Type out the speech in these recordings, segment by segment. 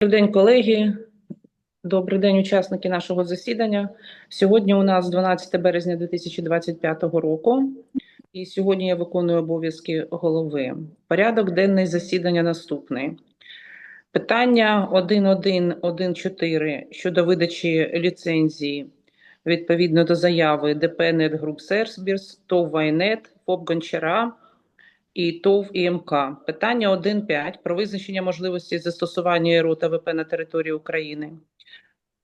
Добрий день, колеги. Добрий день, учасники нашого засідання. Сьогодні у нас 12 березня 2025 року, і сьогодні я виконую обов'язки голови. Порядок денний засідання наступний. Питання 1.1.1.4 щодо видачі ліцензії відповідно до заяви ДП «Нет Груп Сервіс», ТОВ «Вайнет», ФОП «Гончара», і ТОВ ІМК. Питання 1.5 про визначення можливості застосування ЄРУ та ВП на території України.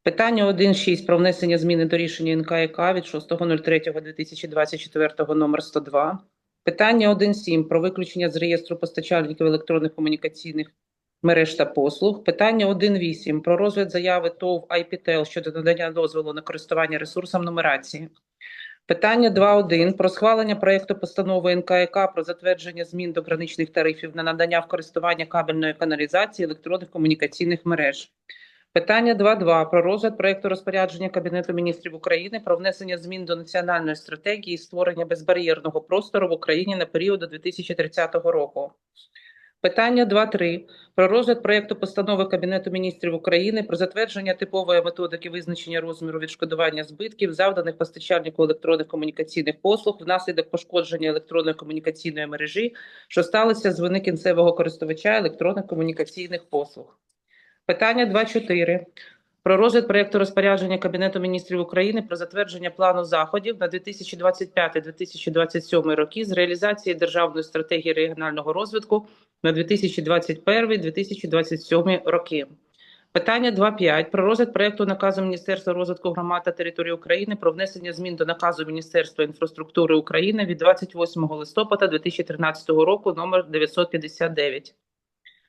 Питання 1.6 про внесення зміни до рішення НКК від 6.03.2024 номер 102. Питання 1.7 про виключення з реєстру постачальників електронних комунікаційних мереж та послуг. Питання 1.8 про розгляд заяви ТОВ IPTEL щодо надання дозволу на користування ресурсом нумерації. Питання 2.1 про схвалення проекту постанови НКК про затвердження змін до граничних тарифів на надання в користування кабельної каналізації електронних комунікаційних мереж. Питання 2.2 про розгляд проекту розпорядження Кабінету міністрів України про внесення змін до національної стратегії створення безбар'єрного простору в Україні на період до 2030 року. Питання 2.3 про розгляд проєкту постанови Кабінету міністрів України про затвердження типової методики визначення розміру відшкодування збитків, завданих постачальнику електронних комунікаційних послуг внаслідок пошкодження електронної комунікаційної мережі, що сталося з вини кінцевого користувача електронних комунікаційних послуг. Питання 2.4 про розгляд проекту розпорядження Кабінету міністрів України про затвердження плану заходів на 2025-2027 роки з реалізації державної стратегії регіонального розвитку на 2021-2027 роки. Питання 2.5 про розгляд проекту наказу Міністерства розвитку громад та території України про внесення змін до наказу Міністерства інфраструктури України від 28 листопада 2013 року номер 959.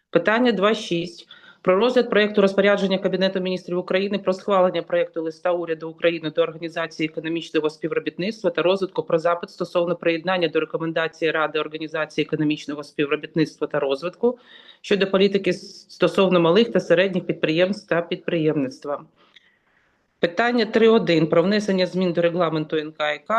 Питання 2.6 про розгляд проекту розпорядження Кабінету міністрів України про схвалення проекту листа уряду України до Організації економічного співробітництва та розвитку про запит стосовно приєднання до рекомендації Ради Організації економічного співробітництва та розвитку щодо політики стосовно малих та середніх підприємств та підприємництва. Питання 3.1 про внесення змін до регламенту НКК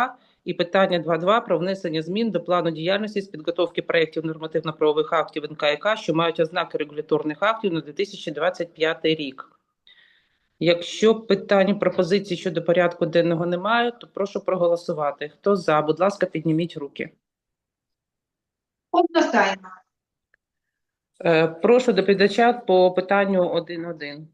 і питання 2.2 про внесення змін до плану діяльності з підготовки проєктів нормативно-правових актів НКК, що мають ознаки регуляторних актів на 2025 рік. Якщо питань пропозицій щодо порядку денного немає, то прошу проголосувати. Хто за? Будь ласка, підніміть руки. Одностайно. Е, Прошу доповідача по питанню 1.1.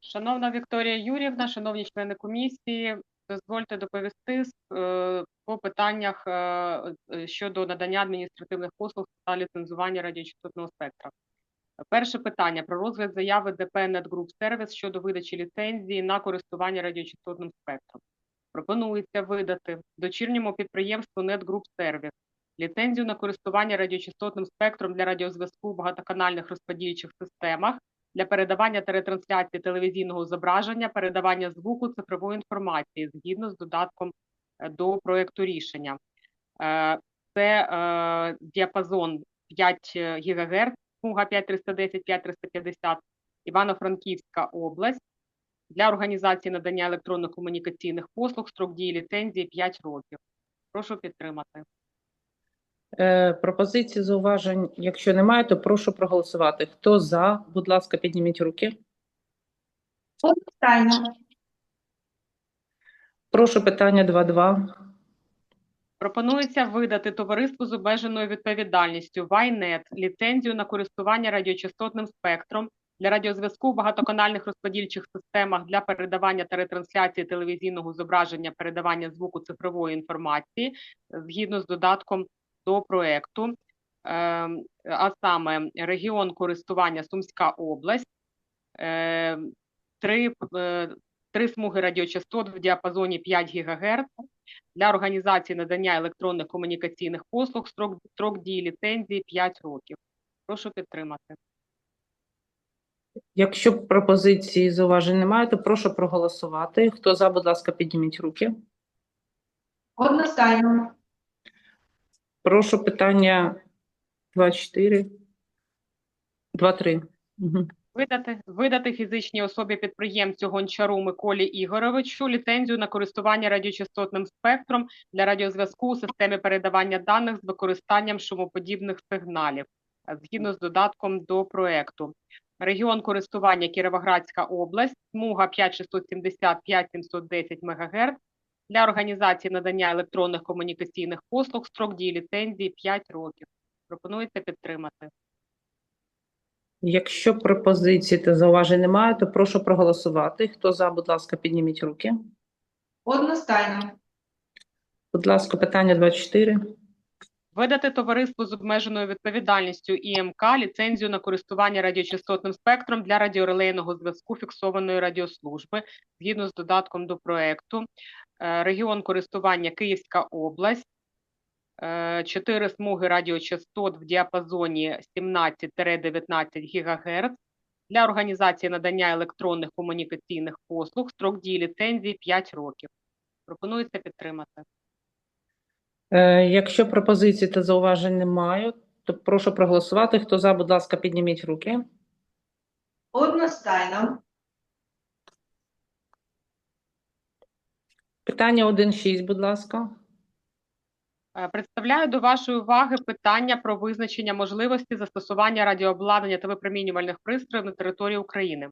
Шановна Вікторія Юрівна, шановні члени комісії, дозвольте доповісти е, по питаннях е, е, щодо надання адміністративних послуг та ліцензування радіочастотного спектра. Перше питання про розгляд заяви ДП «Netgroup Service» щодо видачі ліцензії на користування радіочастотним спектром. Пропонується видати дочірньому підприємству «Netgroup Service» ліцензію на користування радіочастотним спектром для радіозв'язку в багатоканальних розподільчих системах для передавання та ретрансляції телевізійного зображення, передавання звуку цифрової інформації згідно з додатком е, до проекту рішення. Е, Це е, діапазон 5 ГГц, смуга 5310-5350, Івано-Франківська область. Для організації надання електронно-комунікаційних послуг строк дії ліцензії 5 років. Прошу підтримати. Е, Пропозиції, зауважень, якщо немає, то прошу проголосувати. Хто за? Будь ласка, підніміть руки. Одностайно. Прошу питання 2.2. Пропонується видати товариству з обмеженою відповідальністю Вайнет ліцензію на користування радіочастотним спектром для радіозв'язку в багатоканальних розподільчих системах для передавання та ретрансляції телевізійного зображення, передавання звуку цифрової інформації згідно з додатком до проекту, Ем, а саме регіон користування Сумська область, Ем, три, е, три смуги радіочастот в діапазоні 5 ГГц для організації надання електронних комунікаційних послуг, строк, строк дії ліцензії 5 років. Прошу підтримати. Якщо пропозиції і зауважень немає, то прошу проголосувати. Хто за, будь ласка, підніміть руки. Одностайно. Прошу питання 2.4. 2.3. Угу. Видати, видати фізичній особі підприємцю Гончару Миколі Ігоровичу ліцензію на користування радіочастотним спектром для радіозв'язку у системі передавання даних з використанням шумоподібних сигналів згідно з додатком до проекту. регіон користування Кіровоградська область, смуга 5670-5710 МГц, для організації надання електронних комунікаційних послуг строк дії ліцензії 5 років. Пропонується підтримати. Якщо пропозицій та зауважень немає, то прошу проголосувати. Хто за, будь ласка, підніміть руки. Одностайно. Будь ласка, питання 24. Видати товариству з обмеженою відповідальністю ІМК ліцензію на користування радіочастотним спектром для радіорелейного зв'язку фіксованої радіослужби згідно з додатком до проекту. Е, Регіон користування Київська область. Е, Чотири смуги радіочастот в діапазоні 17-19 ГГц для організації надання електронних комунікаційних послуг. Строк дії ліцензії 5 років. Пропонується підтримати. Е, Якщо пропозицій та зауважень немає, то прошу проголосувати. Хто за, будь ласка, підніміть руки. Одностайно. Питання 1.6, будь ласка. Е, Представляю до вашої уваги питання про визначення можливості застосування радіообладнання та випромінювальних пристроїв на території України.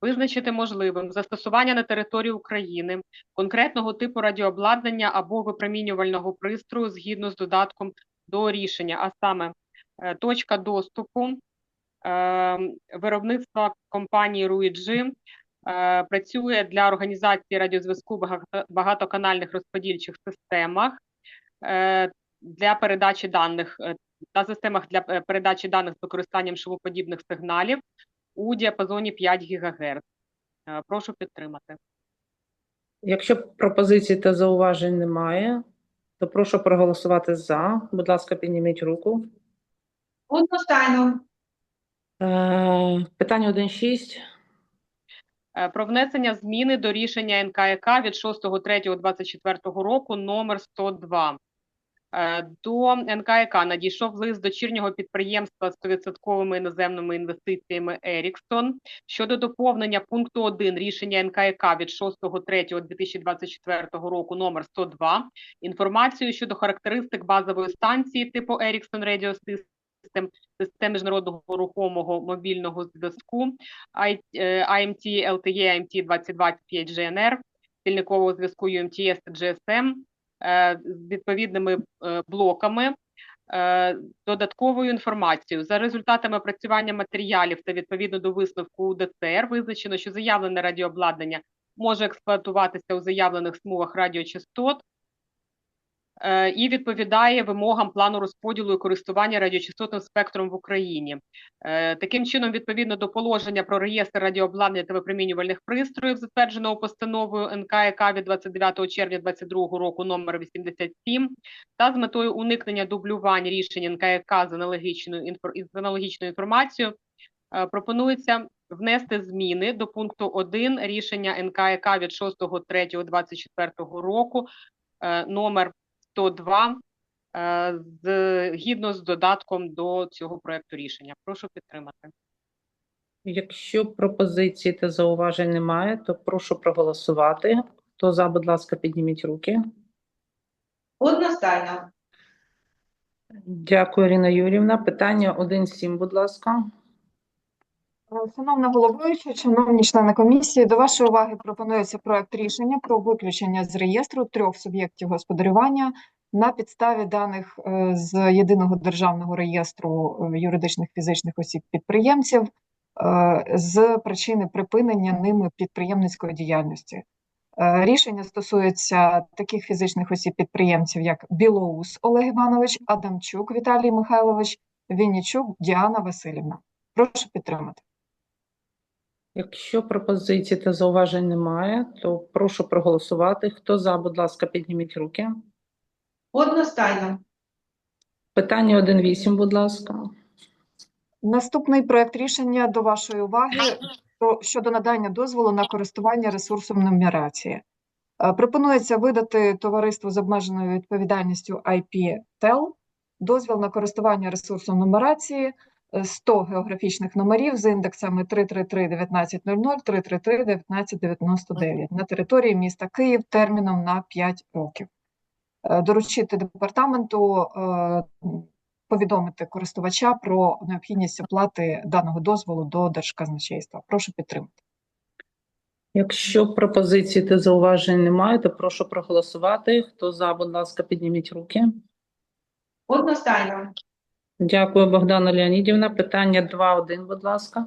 Визначити можливим застосування на території України конкретного типу радіообладнання або випромінювального пристрою згідно з додатком до рішення, а саме е, точка доступу е, виробництва компанії Руїджи працює для організації радіозв'язку в багато- багатоканальних розподільчих системах е, для передачі даних е, та системах для е, передачі даних з використанням шумоподібних сигналів у діапазоні 5 ГГц. Е, Прошу підтримати. Якщо пропозицій та зауважень немає, то прошу проголосувати за. Будь ласка, підніміть руку. Одностайно. Е, Питання 1.6. Е, Про внесення зміни до рішення НКК від 6.3.24 року номер 102. Е, До НКК надійшов лист дочірнього підприємства з 100% іноземними інвестиціями Еріксон щодо доповнення пункту 1 рішення НКК від 6.3.2024 року номер 102 інформацію щодо характеристик базової станції типу Ericsson Radio System, систем систем міжнародного рухомого мобільного зв'язку IMT LTE IMT 2025 GNR, стільникового зв'язку UMTS та GSM е, з відповідними е, блоками, е, додатковою інформацією. За результатами опрацювання матеріалів та відповідно до висновку УДЦР визначено, що заявлене радіообладнання може експлуатуватися у заявлених смугах радіочастот і відповідає вимогам плану розподілу і користування радіочастотним спектром в Україні. Е, Таким чином, відповідно до положення про реєстр радіообладнання та випромінювальних пристроїв, затвердженого постановою НКК від 29 червня 2022 року номер 87, та з метою уникнення дублювань рішень НКК з аналогічною із аналогічною інформацією, е, пропонується внести зміни до пункту 1 рішення НКК від 6.3.24 року е, номер 102 е, згідно з додатком до цього проекту рішення. Прошу підтримати. Якщо пропозицій та зауважень немає, то прошу проголосувати. Хто за, будь ласка, підніміть руки. Одностайно. Дякую, Ірина Юрівна. Питання 1.7, будь ласка. Шановна головуюча, шановні члени комісії, до вашої уваги пропонується проект рішення про виключення з реєстру трьох суб'єктів господарювання на підставі даних е, з єдиного державного реєстру е, юридичних фізичних осіб підприємців е, з причини припинення ними підприємницької діяльності. Рішення стосується таких фізичних осіб підприємців, як Білоус Олег Іванович, Адамчук Віталій Михайлович, Віннічук Діана Васильівна. Прошу підтримати. Якщо пропозицій та зауважень немає, то прошу проголосувати. Хто за, будь ласка, підніміть руки. Одностайно. Питання 1.8, будь ласка. Наступний проект рішення до вашої уваги про щодо надання дозволу на користування ресурсом нумерації. Е, Пропонується видати товариству з обмеженою відповідальністю IP-TEL дозвіл на користування ресурсом нумерації 100 географічних номерів з індексами 333-1900, 333-1999 на території міста Київ терміном на 5 років. Е, Доручити департаменту е, повідомити користувача про необхідність оплати даного дозволу до Держказначейства. Прошу підтримати. Якщо пропозицій та зауважень немає, то прошу проголосувати. Хто за, будь ласка, підніміть руки. Одностайно. Дякую, Богдана Леонідівна. Питання 2.1, будь ласка.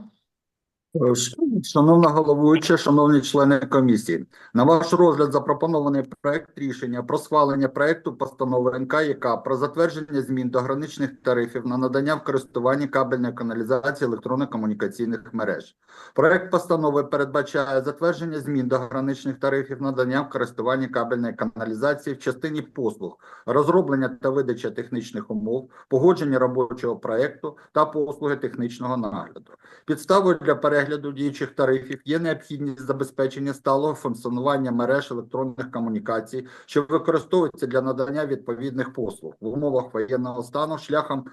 Шановна головуюча, шановні члени комісії, на ваш розгляд запропонований проект рішення про схвалення проекту постанови НКЯК про затвердження змін до граничних тарифів на надання в користуванні кабельної каналізації електронно-комунікаційних мереж. Проект постанови передбачає затвердження змін до граничних тарифів надання в користуванні кабельної каналізації в частині послуг, розроблення та видача технічних умов, погодження робочого проекту та послуги технічного нагляду. Підставою для перегляду діючих тарифів є необхідність забезпечення сталого функціонування мереж електронних комунікацій, що використовуються для надання відповідних послуг в умовах воєнного стану шляхом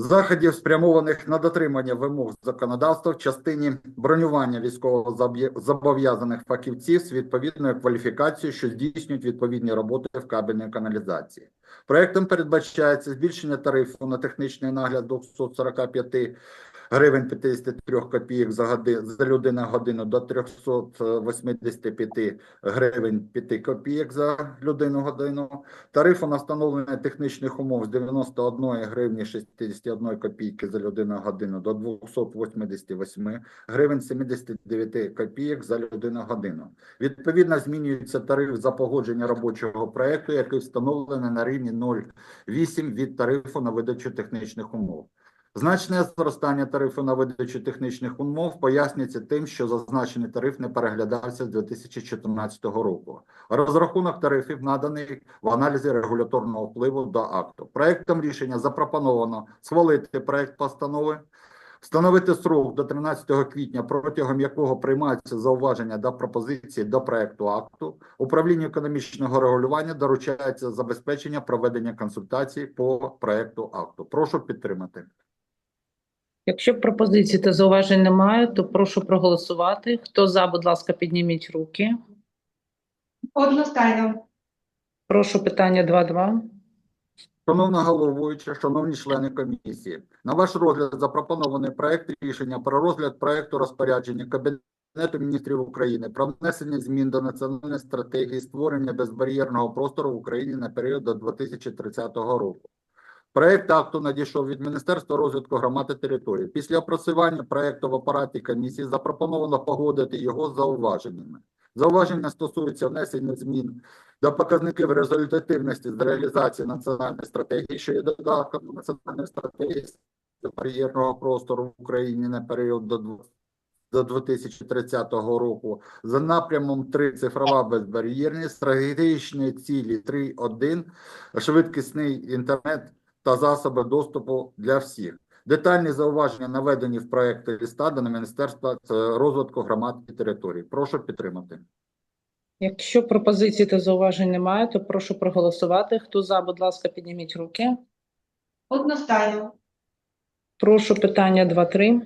заходів, спрямованих на дотримання вимог законодавства в частині бронювання військовозобов'язаних фахівців з відповідною кваліфікацією, що здійснюють відповідні роботи в кабельній каналізації. Проектом передбачається збільшення тарифу на технічний нагляд до 245 гривень 53 копійок за годи за людину годину до 385 гривень 5 копійок за людину годину. Тарифу на встановлення технічних умов з 91 гривні 61 копійки за людину годину до 288 гривень 79 копійок за людину годину. Відповідно, змінюється тариф за погодження робочого проекту, який встановлений на рівні 0,8 від тарифу на видачу технічних умов. Значне зростання тарифу на видачу технічних умов пояснюється тим, що зазначений тариф не переглядався з 2014 року. Розрахунок тарифів наданий в аналізі регуляторного впливу до акту. Проектом рішення запропоновано схвалити проект постанови, встановити срок до 13 квітня, протягом якого приймаються зауваження та пропозиції до проекту акту. Управлінню економічного регулювання доручається забезпечення проведення консультацій по проекту акту. Прошу підтримати. Якщо пропозицій та зауважень немає, то прошу проголосувати. Хто за, будь ласка, підніміть руки. Одностайно. Прошу питання 2.2. Шановна головуюча, шановні члени комісії, на ваш розгляд запропонований проект рішення про розгляд проекту розпорядження Кабінету міністрів України про внесення змін до національної стратегії створення безбар'єрного простору в Україні на період до 2030 року. Проект акту надійшов від Міністерства розвитку громад і територій. Після опрацювання проекту в апараті комісії запропоновано погодити його з зауваженнями. Зауваження стосуються внесення змін до показників результативності з реалізації національної стратегії, що є додатком до національної стратегії бар'єрного простору в Україні на період до дв- до 2030 року за напрямом 3 цифрова безбар'єрність, стратегічні цілі 3.1, швидкісний інтернет та засоби доступу для всіх. Детальні зауваження наведені в проєкті ліста до Міністерства е, розвитку громад і територій. Прошу підтримати. Якщо пропозицій та зауважень немає, то прошу проголосувати. Хто за, будь ласка, підніміть руки. Одностайно. Прошу питання 2.3.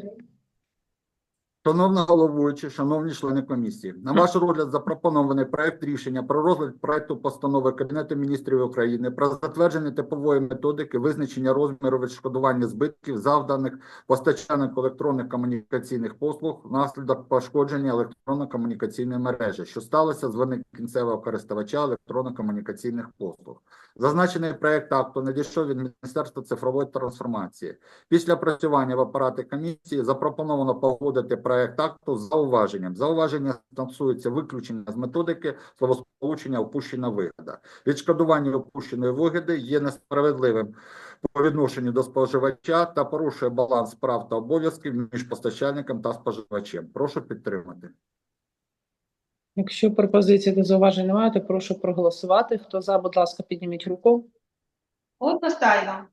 Шановна головуюча, шановні члени комісії, на ваш розгляд запропонований проект рішення про розгляд проекту постанови Кабінету міністрів України про затвердження типової методики визначення розміру відшкодування збитків, завданих постачальнику електронних комунікаційних послуг внаслідок пошкодження електронно-комунікаційної мережі, що сталося з вини кінцевого користувача електронно-комунікаційних послуг. Зазначений проект акту надійшов від Міністерства цифрової трансформації. Після працювання в апараті комісії запропоновано погодити проект акту з зауваженням. Зауваження стосуються виключення з методики словосполучення опущена вигода. Відшкодування опущеної вигоди є несправедливим по відношенню до споживача та порушує баланс прав та обов'язків між постачальником та споживачем. Прошу підтримати. Якщо пропозицій та зауважень немає, то прошу проголосувати. Хто за, будь ласка, підніміть руку. Одностайно.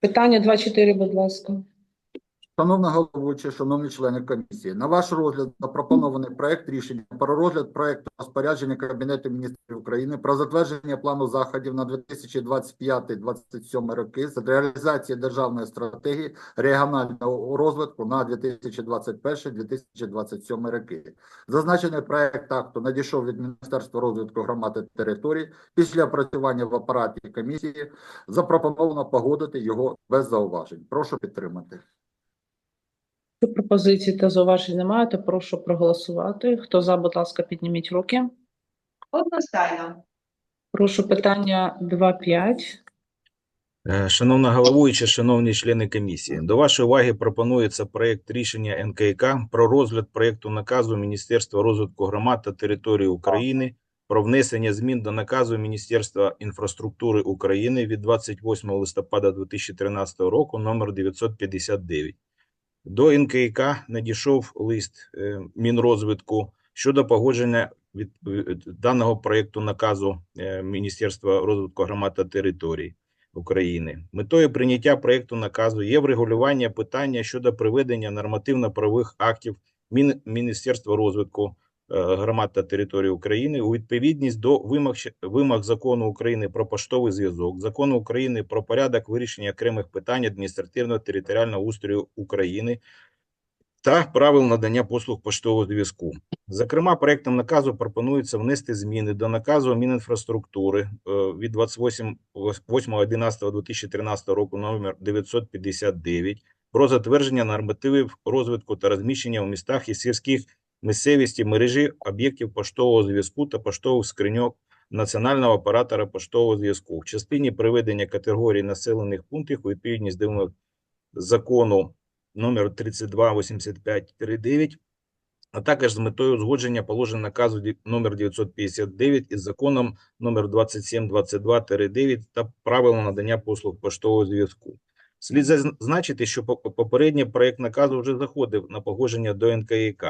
Питання 2.4, будь ласка. Шановна головуюча, шановні члени комісії, на ваш розгляд запропонований проект рішення про розгляд проекту розпорядження Кабінету міністрів України про затвердження плану заходів на 2025-2027 роки з реалізації державної стратегії регіонального розвитку на 2021-2027 роки. Зазначений проект акту надійшов від Міністерства розвитку громад та територій. Після опрацювання в апараті комісії запропоновано погодити його без зауважень. Прошу підтримати. Якщо пропозицій та зауважень немає, то прошу проголосувати. Хто за, будь ласка, підніміть руки. Одностайно. Прошу питання 2.5. Е, Шановна головуюча, шановні члени комісії, до вашої уваги пропонується проект рішення НКК про розгляд проекту наказу Міністерства розвитку громад та території України про внесення змін до наказу Міністерства інфраструктури України від 28 листопада 2013 року номер 959. До НКК надійшов лист е, Мінрозвитку щодо погодження від, даного проекту наказу е, Міністерства розвитку громад та територій. України. Метою прийняття проекту наказу є врегулювання питання щодо приведення нормативно-правових актів Міністерства розвитку громад та територій України у відповідність до вимог, вимог закону України про поштовий зв'язок, закону України про порядок вирішення окремих питань адміністративно-територіального устрою України та правил надання послуг поштового зв'язку. Зокрема, проектом наказу пропонується внести зміни до наказу Мінінфраструктури е, від 28 8.11.2013 року номер 959 про затвердження нормативів розвитку та розміщення у містах і сільських місцевості мережі об'єктів поштового зв'язку та поштових скриньок національного оператора поштового зв'язку в частині приведення категорії населених пунктів у відповідність до закону номер 3285-9 а також з метою узгодження положень наказу номер 959 із законом номер 2722-9 та правил надання послуг поштового зв'язку. Слід зазначити, що по- попередній проект наказу вже заходив на погодження до НКІК.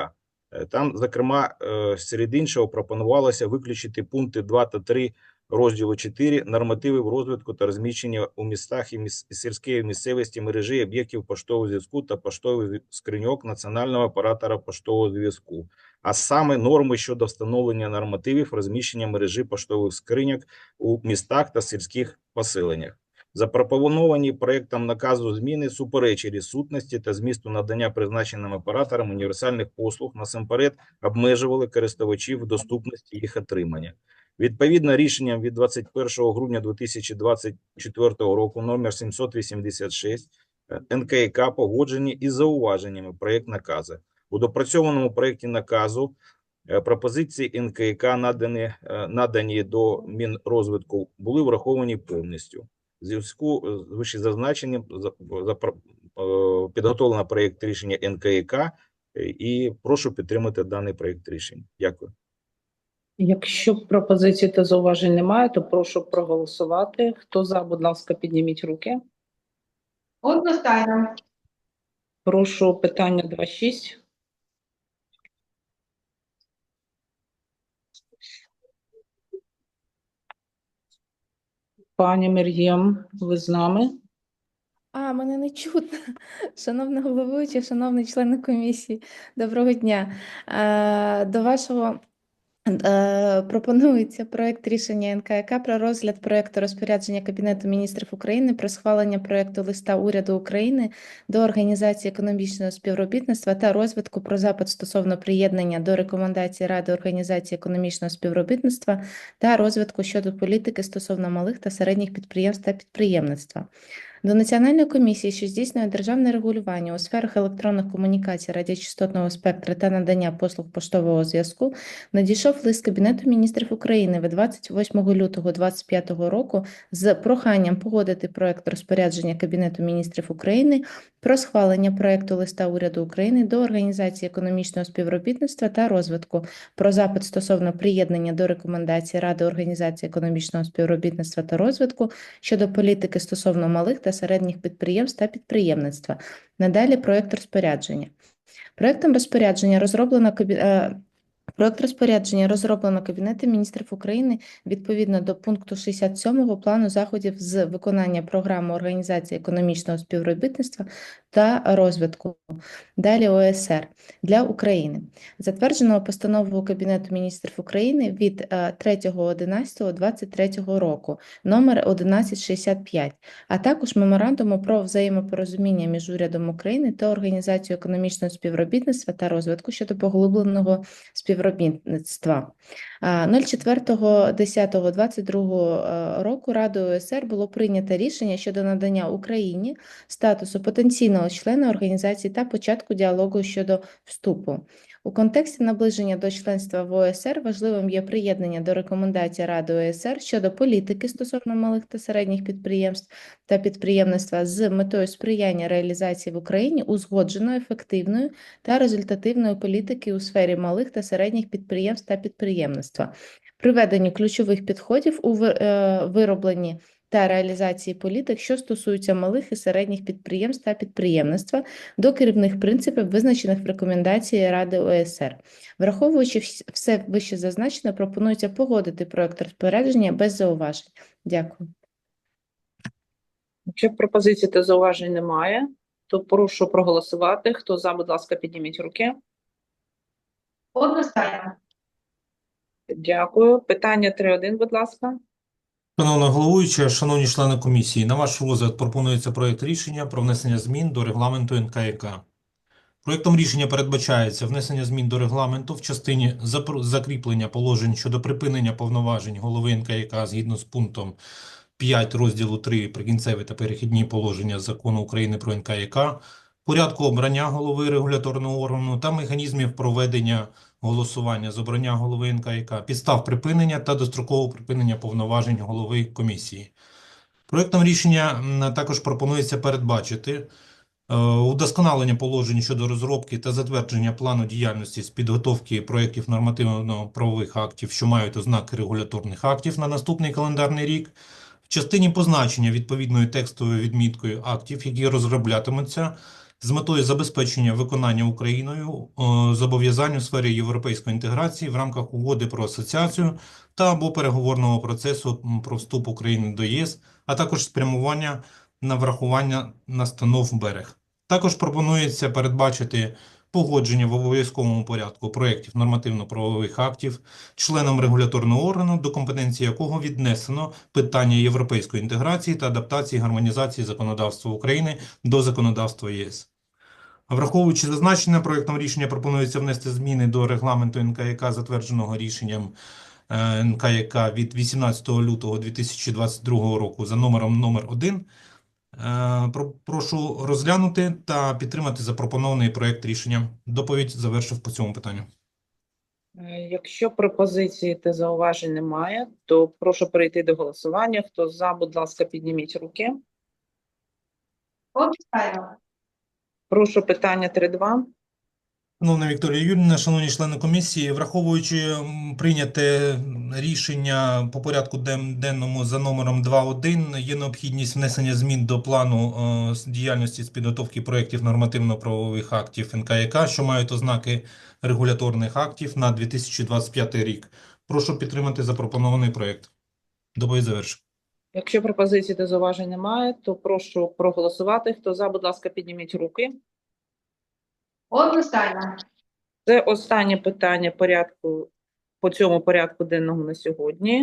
Е, Там, зокрема, е, серед іншого пропонувалося виключити пункти 2 та 3 розділу 4 нормативи в розвитку та розміщення у містах і міс- сільській місцевості мережі об'єктів поштового зв'язку та поштових скриньок національного оператора поштового зв'язку, а саме норми щодо встановлення нормативів розміщення мережі поштових скриньок у містах та сільських поселеннях. Запропоновані проектом наказу зміни суперечили сутності та змісту надання призначеним операторам універсальних послуг насамперед обмежували користувачів в доступності їх отримання. Відповідно, рішенням від 21 грудня 2024 року номер 786 е, НКК погоджені із зауваженнями проект наказу. У допрацьованому проекті наказу е, пропозиції НКК надані, е, надані до Мінрозвитку були враховані повністю. В зв'язку з вищезазначеним за- запро- е, підготовлено проект рішення НКК е, і прошу підтримати даний проект рішення. Дякую. Якщо пропозицій та зауважень немає, то прошу проголосувати. Хто за, будь ласка, підніміть руки. Одностайно. Прошу питання 2.6. Пані Мір'єм, ви з нами? А, мене не чутно. Шановна головуюча, шановні члени комісії, доброго дня. Е, До вашого пропонується проект рішення НКК про розгляд проекту розпорядження Кабінету міністрів України про схвалення проекту листа уряду України до Організації економічного співробітництва та розвитку про запит стосовно приєднання до рекомендацій Ради Організації економічного співробітництва та розвитку щодо політики стосовно малих та середніх підприємств та підприємництва. До Національної комісії, що здійснює державне регулювання у сферах електронних комунікацій, радіочастотного спектра та надання послуг поштового зв'язку, надійшов лист Кабінету міністрів України від 28 лютого 2025 року з проханням погодити проект розпорядження Кабінету міністрів України про схвалення проекту листа уряду України до Організації економічного співробітництва та розвитку про запит стосовно приєднання до рекомендацій Ради Організації економічного співробітництва та розвитку щодо політики стосовно малих та середніх підприємств та підприємництва. Надалі проект розпорядження. Проектом розпорядження розроблено е, Проект розпорядження розроблено Кабінетом міністрів України відповідно до пункту 67 плану заходів з виконання програми Організації економічного співробітництва та розвитку, далі ОСР. Для України, затвердженого постановою Кабінету міністрів України від е, 3.11.23 року номер 1165, а також меморандуму про взаємопорозуміння між урядом України та Організацією економічного співробітництва та розвитку щодо поглибленого співробітництва. А, 04.10.22 року Радою ОСР було прийнято рішення щодо надання Україні статусу потенційного члена організації та початку діалогу щодо вступу. У контексті наближення до членства в ОСР важливим є приєднання до рекомендацій Ради ОСР щодо політики стосовно малих та середніх підприємств та підприємництва з метою сприяння реалізації в Україні узгодженої, ефективної та результативної політики у сфері малих та середніх підприємств та підприємництва, приведенню ключових підходів у е, виробленні та реалізації політик, що стосуються малих і середніх підприємств та підприємництва до керівних принципів, визначених в рекомендації Ради ОСР. Враховуючи все вище зазначене, пропонується погодити проект розпорядження без зауважень. Дякую. Якщо пропозицій та зауважень немає, то прошу проголосувати. Хто за, будь ласка, підніміть руки. Одностайно. Дякую. Питання 3.1, будь ласка. Шановна головуюча, шановні члени комісії, на ваш розгляд пропонується проект рішення про внесення змін до регламенту НКЯК. Проектом рішення передбачається внесення змін до регламенту в частині закріплення положень щодо припинення повноважень голови НКЯК згідно з пунктом 5 розділу 3 «Прикінцеві та перехідні положення Закону України про НКЯК», порядку обрання голови регуляторного органу та механізмів проведення голосування з обрання голови НКЯК, підстав припинення та дострокового припинення повноважень голови комісії. Проектом рішення також пропонується передбачити е, удосконалення положень щодо розробки та затвердження плану діяльності з підготовки проєктів нормативно-правових актів, що мають ознаки регуляторних актів на наступний календарний рік, в частині позначення відповідною текстовою відміткою актів, які розроблятимуться з метою забезпечення виконання Україною е, зобов'язань у сфері європейської інтеграції в рамках угоди про асоціацію та або переговорного процесу про вступ України до ЄС, а також спрямування на врахування настанов берег. Також пропонується передбачити погодження в обов'язковому порядку проєктів нормативно-правових актів членам регуляторного органу, до компетенції якого віднесено питання європейської інтеграції та адаптації гармонізації законодавства України до законодавства ЄС. Враховуючи зазначене, проектом рішення пропонується внести зміни до регламенту НКЯК, затвердженого рішенням е, НКЯК від 18 лютого 2022 року за номером номер 1. Прошу розглянути та підтримати запропонований проект рішення. Доповідь завершив по цьому питанню. Е, Якщо пропозиції та зауважень немає, то прошу перейти до голосування. Хто за, будь ласка, підніміть руки. Прошу питання 3.2. Шановна Вікторія Юрійовна, шановні члени комісії, враховуючи прийняте рішення по порядку денному за номером 2.1, є необхідність внесення змін до плану е, діяльності з підготовки проєктів нормативно-правових актів НКЯК, що мають ознаки регуляторних актів на 2025 рік. Прошу підтримати запропонований проєкт. Доповідь завершив. Якщо пропозицій та зауважень немає, то прошу проголосувати. Хто за, будь ласка, підніміть руки. Одностайно. Це останнє питання порядку по цьому порядку денному на сьогодні.